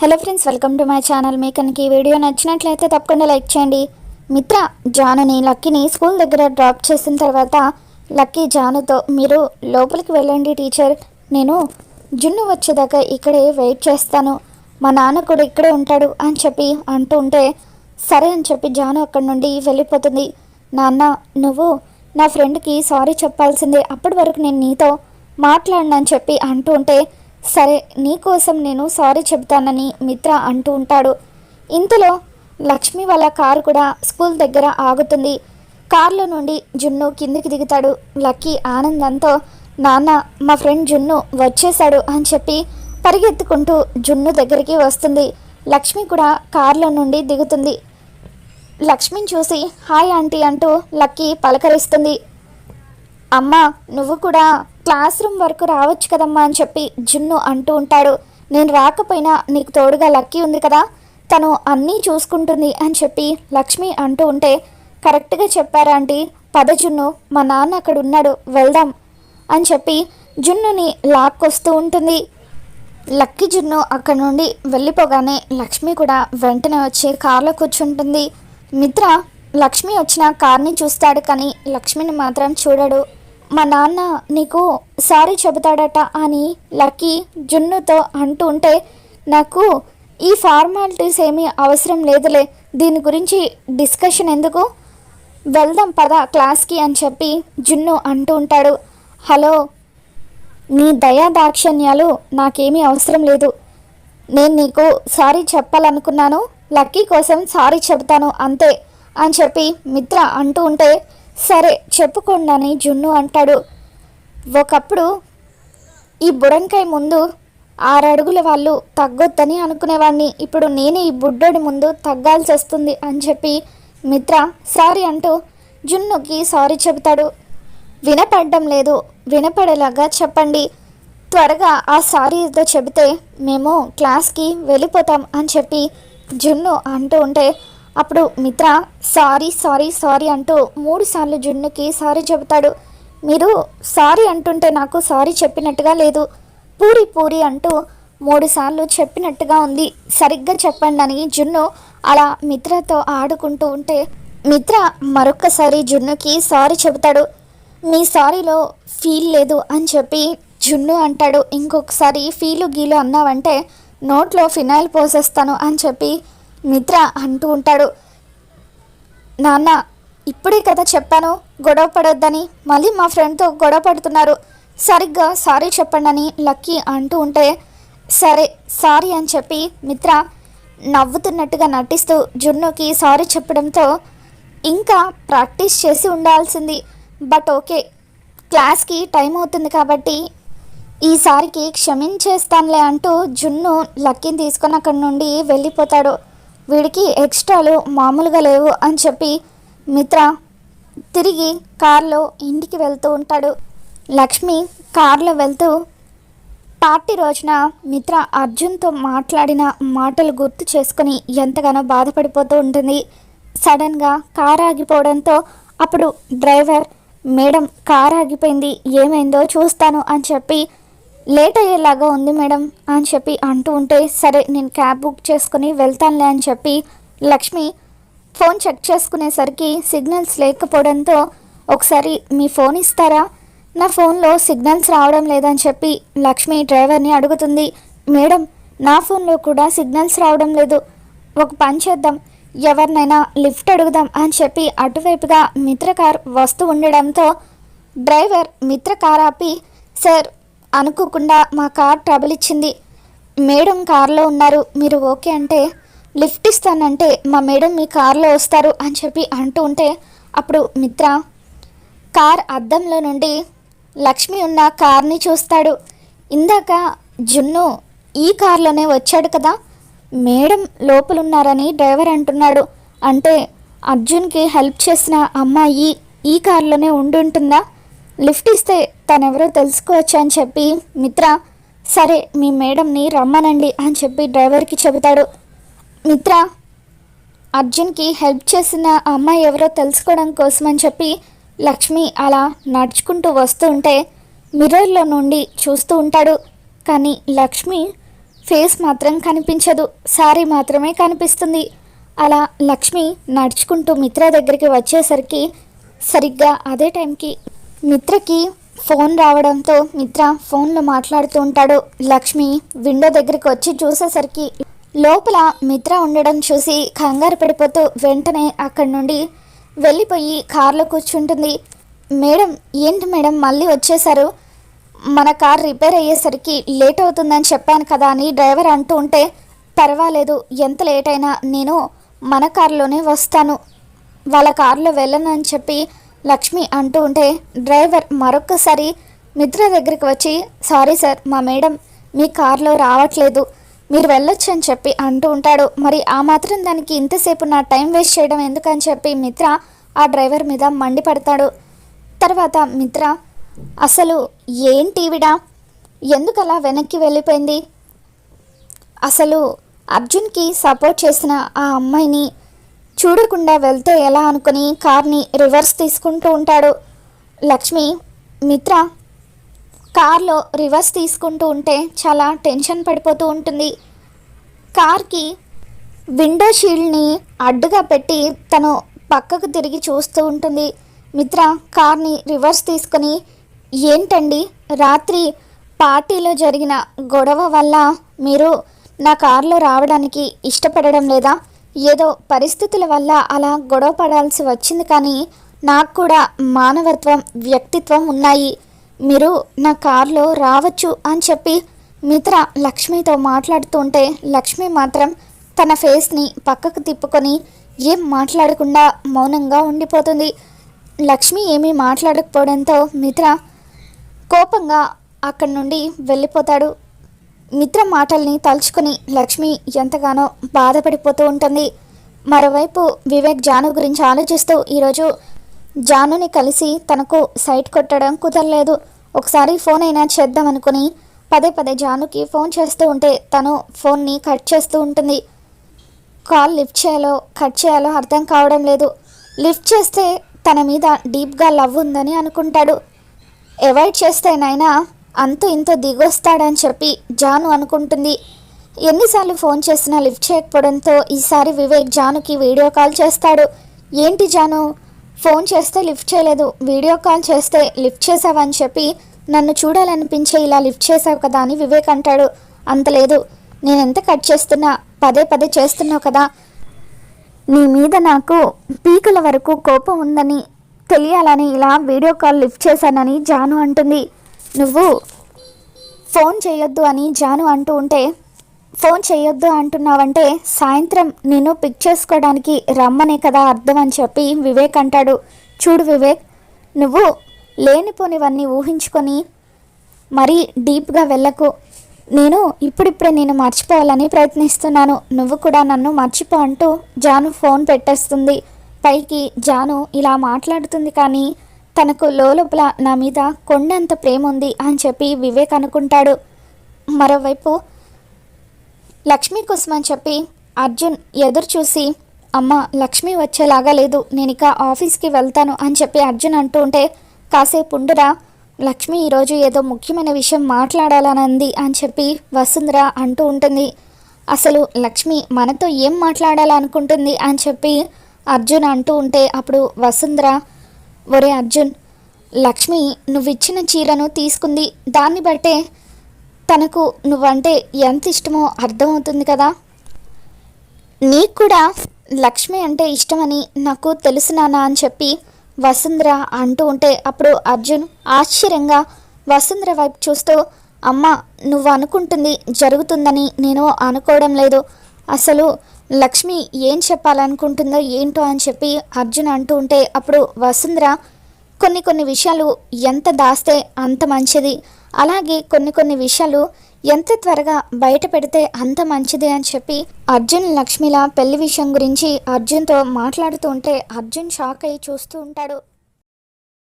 Hello friends welcome to my channel. మీకు కనుక ఈ వీడియో నచ్చినట్లయితే తప్పకుండా లైక్ చేయండి. మిత్ర జానుని లక్కీని స్కూల్ దగ్గర డ్రాప్ చేసిన తర్వాత లక్కీ జానుతో మీరు లోపలికి వెళ్ళండి టీచర్. నేను జున్ను వచ్చేదాకా ఇక్కడే వెయిట్ చేస్తాను. మా నాన్న కూడా ఇక్కడే ఉంటాడు అని చెప్పి అంటూ ఉంటే సరే అని చెప్పి జాను అక్కడి నుండి వెళ్ళిపోతుంది. నాన్న నువ్వు నా ఫ్రెండ్కి సారీ చెప్పాల్సిందే. అప్పటి వరకు నేను నీతో మాట్లాడినని చెప్పి అంటూ ఉంటే సరే నీకోసం నేను సారీ చెప్తానని మిత్ర అంటూ ఉంటాడు. ఇంతలో లక్ష్మి వాళ్ళ కారు కూడా స్కూల్ దగ్గర ఆగుతుంది. కార్లో నుండి జున్ను కిందికి దిగుతాడు. లక్కీ ఆనందంతో నాన్న మా ఫ్రెండ్ జున్ను వచ్చేశాడు అని చెప్పి పరిగెత్తుకుంటూ జున్ను దగ్గరికి వస్తుంది. లక్ష్మి కూడా కార్లో నుండి దిగుతుంది. లక్ష్మిని చూసి హాయ్ ఆంటీ అంటూ లక్కీ పలకరిస్తుంది. అమ్మ నువ్వు కూడా క్లాస్ రూమ్ వరకు రావచ్చు కదమ్మా అని చెప్పి జున్ను అంటూ ఉంటాడు. నేను రాకపోయినా నీకు తోడుగా లక్కీ ఉంది కదా తను అన్నీ చూసుకుంటుంది అని చెప్పి లక్ష్మి అంటూ ఉంటే కరెక్ట్గా చెప్పారా ఆంటీ? పద జున్ను మా నాన్న అక్కడ ఉన్నాడు వెళ్దాం అని చెప్పి జున్నుని లాక్కొస్తూ ఉంటుంది. లక్కీ జున్ను అక్కడ నుండి వెళ్ళిపోగానే లక్ష్మి కూడా వెంటనే వచ్చి కారులో కూర్చుంటుంది. మిత్ర లక్ష్మి వచ్చిన కార్ని చూస్తాడు కానీ లక్ష్మిని మాత్రం చూడడు. మా నాన్న నీకు సారీ చెబుతాడట అని లక్కీ జున్నుతో అంటూ ఉంటే నాకు ఈ ఫార్మాలిటీస్ ఏమీ అవసరం లేదులే దీని గురించి డిస్కషన్ ఎందుకు? వెళ్దాం పద క్లాస్కి అని చెప్పి జున్ను అంటూ ఉంటాడు. హలో నీ దయా దాక్షణ్యాలు నాకేమీ అవసరం లేదు. నేను నీకు సారీ చెప్పాలనుకున్నాను లక్కీ కోసం సారీ చెప్తాను అంతే అని చెప్పి మిత్ర అంటూ ఉంటే సరే చెప్పుకోండి జున్ను అంటాడు. ఒకప్పుడు ఈ బుడంకాయ ముందు ఆరడుగుల వాళ్ళు తగ్గొద్దని అనుకునేవాడిని ఇప్పుడు నేనే ఈ బుడ్డోడి ముందు తగ్గాల్సి వస్తుంది అని చెప్పి మిత్ర సారీ అంటూ జున్నుకి సారీ చెబుతాడు. వినపడడం లేదు. వినపడేలాగా చెప్పండి. త్వరగా ఆ సారీతో చెబితే మేము క్లాస్కి వెళ్ళిపోతాం అని చెప్పి జున్ను అంటూ ఉంటే అప్పుడు మిత్ర సారీ సారీ సారీ అంటూ మూడు సార్లు జున్నుకి సారీ చెబుతాడు. మీరు సారీ అంటుంటే నాకు సారీ చెప్పినట్టుగా లేదు. పూరి పూరి అంటూ మూడు సార్లు చెప్పినట్టుగా ఉంది. సరిగ్గా చెప్పండి అని జున్ను అలా మిత్రతో ఆడుకుంటూ ఉంటే మిత్ర మరొక్కసారి జున్నుకి సారీ చెబుతాడు. మీ సారీలో ఫీల్ లేదు అని చెప్పి జున్ను అంటాడు. ఇంకొకసారి ఫీలు గీలు అన్నావంటే నోట్లో ఫినాయిల్ పోసేస్తాను అని చెప్పి మిత్ర అంటూ ఉంటాడు. నాన్న ఇప్పుడే కదా చెప్పాను గొడవ పడొద్దని. మళ్ళీ మా ఫ్రెండ్తో గొడవ పడుతున్నారు. సరిగ్గా సారీ చెప్పండి అని లక్కీ అంటూ ఉంటే సరే సారీ అని చెప్పి మిత్ర నవ్వుతున్నట్టుగా నటిస్తూ జున్నుకి సారీ చెప్పడంతో ఇంకా ప్రాక్టీస్ చేసి ఉండాల్సింది. బట్ ఓకే క్లాస్కి టైం అవుతుంది కాబట్టి ఈసారికి క్షమించేస్తానులే అంటూ జున్ను లక్కీని తీసుకొని అక్కడి నుండి వెళ్ళిపోతాడు. వీడికి ఎక్స్ట్రాలు మామూలుగా లేవు అని చెప్పి మిత్ర తిరిగి కార్లో ఇంటికి వెళ్తూ ఉంటాడు. లక్ష్మి కార్లో వెళ్తూ పార్టీ రోజున మిత్ర అర్జున్తో మాట్లాడిన మాటలు గుర్తు చేసుకుని ఎంతగానో బాధపడిపోతూ ఉంటుంది. సడన్గా కార్ ఆగిపోవడంతో అప్పుడు డ్రైవర్ మేడం కార్ ఆగిపోయింది ఏమైందో చూస్తాను అని చెప్పి లేట్ అయ్యేలాగా ఉంది మేడం అని చెప్పి అంటూ ఉంటే సరే నేను క్యాబ్ బుక్ చేసుకుని వెళ్తానులే అని చెప్పి లక్ష్మి ఫోన్ చెక్ చేసుకునేసరికి సిగ్నల్స్ లేకపోవడంతో ఒకసారి మీ ఫోన్ ఇస్తారా? నా ఫోన్లో సిగ్నల్స్ రావడం లేదని చెప్పి లక్ష్మి డ్రైవర్ని అడుగుతుంది. మేడం నా ఫోన్లో కూడా సిగ్నల్స్ రావడం లేదు. ఒక పని చేద్దాం ఎవరినైనా లిఫ్ట్ అడుగుదాం అని చెప్పి అటువైపుగా మిత్ర కార్ వస్తూ ఉండడంతో డ్రైవర్ మిత్ర కార్ ఆపి సార్ అనుకోకుండా మా కార్ ట్రబుల్ ఇచ్చింది. మేడం కార్లో ఉన్నారు. మీరు ఓకే అంటే లిఫ్ట్ ఇస్తానంటే మా మేడం మీ కార్లో వస్తారు అని చెప్పి అంటూ ఉంటే అప్పుడు మిత్ర కార్ అద్దంలో నుండి లక్ష్మి ఉన్న కార్ని చూస్తాడు. ఇందాక జున్ను ఈ కార్లోనే వచ్చాడు కదా మేడం లోపలున్నారని డ్రైవర్ అంటున్నాడు. అంటే అర్జున్కి హెల్ప్ చేసిన అమ్మాయి ఈ కార్లోనే ఉండుంటుందా? లిఫ్ట్ ఇస్తే తనెవరో తెలుసుకోవచ్చు అని చెప్పి మిత్ర సరే మీ మేడంని రమ్మనండి అని చెప్పి డ్రైవర్కి చెబుతాడు. మిత్ర అర్జున్కి హెల్ప్ చేసిన అమ్మాయి ఎవరో తెలుసుకోవడం కోసం అని చెప్పి లక్ష్మి అలా నడుచుకుంటూ వస్తూ ఉంటే మిర్రర్లో నుండి చూస్తూ ఉంటాడు. కానీ లక్ష్మి ఫేస్ మాత్రం కనిపించదు. సారీ మాత్రమే కనిపిస్తుంది. అలా లక్ష్మి నడుచుకుంటూ మిత్ర దగ్గరికి వచ్చేసరికి సరిగ్గా అదే టైంకి మిత్రకి ఫోన్ రావడంతో మిత్ర ఫోన్లో మాట్లాడుతూ ఉంటాడు. లక్ష్మి విండో దగ్గరికి వచ్చి చూసేసరికి లోపల మిత్ర ఉండడం చూసి కంగారు పడిపోతూ వెంటనే అక్కడి నుండి వెళ్ళిపోయి కార్లో కూర్చుంటుంది. మేడం ఏంటి మేడం మళ్ళీ వచ్చేసారు మన కార్ రిపేర్ అయ్యేసరికి లేట్ అవుతుందని చెప్పాను కదా అని డ్రైవర్ అంటూ ఉంటే పర్వాలేదు ఎంత లేట్ అయినా నేను మన కారులోనే వస్తాను. వాళ్ళ కారులో వెళ్ళను అని చెప్పి లక్ష్మి అంటూ ఉంటే డ్రైవర్ మరొక్కసారి మిత్ర దగ్గరికి వచ్చి సారీ సార్ మా మేడం మీ కారులో రావట్లేదు మీరు వెళ్ళొచ్చు అని చెప్పి అంటూ ఉంటాడు. మరి ఆ మాత్రం దానికి ఇంతసేపు నా టైం వేస్ట్ చేయడం ఎందుకని చెప్పి మిత్ర ఆ డ్రైవర్ మీద మండిపడతాడు తర్వాత మిత్ర అసలు ఏంటివిడా ఎందుకలా వెనక్కి వెళ్ళిపోయింది? అసలు అర్జున్కి సపోర్ట్ చేసిన ఆ అమ్మాయిని చూడకుండా వెళ్తే ఎలా అనుకుని కార్ని రివర్స్ తీసుకుంటూ ఉంటాడు. లక్ష్మి మిత్ర కార్లో రివర్స్ తీసుకుంటూ ఉంటే చాలా టెన్షన్ పడిపోతూ ఉంటుంది. కార్కి విండో షీల్డ్ని అడ్డుగా పెట్టి తను పక్కకు తిరిగి చూస్తూ ఉంటుంది. మిత్ర కార్ని రివర్స్ తీసుకొని ఏంటండి? రాత్రి పార్టీలో జరిగిన గొడవ వల్ల మీరు నా కారులో రావడానికి ఇష్టపడడం లేదా? ఏదో పరిస్థితుల వల్ల అలా గొడవ పడాల్సి వచ్చింది కానీ నాకు కూడా మానవత్వం వ్యక్తిత్వం ఉన్నాయి. మీరు నా కారులో రావచ్చు అని చెప్పి మిత్ర లక్ష్మితో మాట్లాడుతుంటే లక్ష్మి మాత్రం తన ఫేస్ని పక్కకు తిప్పుకొని ఏం మాట్లాడకుండా మౌనంగా ఉండిపోతుంది. లక్ష్మి ఏమీ మాట్లాడకపోవడంతో మిత్ర కోపంగా అక్కడి నుండి వెళ్ళిపోతాడు. మిత్ర మాటల్ని తలుచుకుని లక్ష్మి ఎంతగానో బాధపడిపోతూ ఉంటుంది. మరోవైపు వివేక్ జాను గురించి ఆలోచిస్తూ ఈరోజు జానుని కలిసి తనకు సైట్ కొట్టడం కుదరలేదు. ఒకసారి ఫోన్ అయినా చేద్దాం అనుకుని పదే పదే జానుకి ఫోన్ చేస్తూ ఉంటే తను ఫోన్ని కట్ చేస్తూ ఉంటుంది. కాల్ లిఫ్ట్ చేయాలో కట్ చేయాలో అర్థం కావడం లేదు. లిఫ్ట్ చేస్తే తన మీద డీప్గా లవ్ ఉందని అనుకుంటాడు. అవాయిడ్ చేస్తేనైనా అంత ఇంత దిగొస్తాడని చెప్పి జాను అనుకుంటుంది. ఎన్నిసార్లు ఫోన్ చేసినా లిఫ్ట్ చేయకపోవడంతో ఈసారి వివేక్ జానుకి వీడియో కాల్ చేస్తాడు. ఏంటి జాను? ఫోన్ చేస్తే లిఫ్ట్ చేయలేదు. వీడియో కాల్ చేస్తే లిఫ్ట్ చేసావని చెప్పి నన్ను చూడాలనిపించే ఇలా లిఫ్ట్ చేసావు కదా అని వివేక్ అంటాడు. అంత లేదు. నేను ఎంత కట్ చేస్తున్నా? పదే పదే చేస్తున్నావు కదా. నీ మీద నాకు పీకుల వరకు కోపం ఉందని తెలియాలని ఇలా వీడియో కాల్ లిఫ్ట్ చేశానని జాను అంటుంది. నువ్వు ఫోన్ చేయొద్దు అని జాను అంటూ ఉంటే ఫోన్ చేయొద్దు అంటున్నావంటే సాయంత్రం నేను పిక్ చేసుకోవడానికి రమ్మనే కదా అర్థం అని చెప్పి వివేక్ అంటాడు. చూడు వివేక్ నువ్వు లేనిపోనివన్నీ ఊహించుకొని మరీ డీప్గా వెళ్ళకు. నేను ఇప్పుడిప్పుడే నేను మర్చిపోవాలని ప్రయత్నిస్తున్నాను. నువ్వు కూడా నన్ను మర్చిపో అంటూ జాను ఫోన్ పెట్టేస్తుంది. పైకి జాను ఇలా మాట్లాడుతుంది కానీ తనకు లోపల నా మీద కొండంత ప్రేమ ఉంది అని చెప్పి వివేక్ అనుకుంటాడు. మరోవైపు లక్ష్మి కోసం అని చెప్పి అర్జున్ ఎదురు చూసి అమ్మ లక్ష్మి వచ్చేలాగా లేదు. నేను ఇక ఆఫీస్కి వెళ్తాను అని చెప్పి అర్జున్ అంటూ ఉంటే కాసేపు ఉండురా. లక్ష్మి ఈరోజు ఏదో ముఖ్యమైన విషయం మాట్లాడాలనంది అని చెప్పి వసుంధర అంటూ ఉంటుంది. అసలు లక్ష్మి మనతో ఏం మాట్లాడాలనుకుంటుంది? అని చెప్పి అర్జున్ అంటూ ఉంటే అప్పుడు వసుంధర ఒరే అర్జున్ లక్ష్మి నువ్విచ్చిన చీరను తీసుకుంది. దాన్ని బట్టే తనకు నువ్వంటే ఎంత ఇష్టమో అర్థమవుతుంది కదా? నీకు కూడా లక్ష్మి అంటే ఇష్టమని నాకు తెలుసునానా అని చెప్పి వసుంధర అంటూ ఉంటే అప్పుడు అర్జున్ ఆశ్చర్యంగా వసుంధర వైపు చూస్తూ అమ్మ నువ్వు అనుకుంటుంది జరుగుతుందని నేను అనుకోవడం లేదు. అసలు లక్ష్మి ఏం చెప్పాలనుకుంటుందో ఏంటో అని చెప్పి అర్జున్ అంటూ ఉంటే అప్పుడు వసుంధర కొన్ని కొన్ని విషయాలు ఎంత దాస్తే అంత మంచిది. అలాగే కొన్ని కొన్ని విషయాలు ఎంత త్వరగా బయట పెడితే అంత మంచిది అని చెప్పి అర్జున్ లక్ష్మిల పెళ్ళి విషయం గురించి అర్జున్తో మాట్లాడుతూ ఉంటే అర్జున్ షాక్ అయ్యి చూస్తూ ఉంటాడు.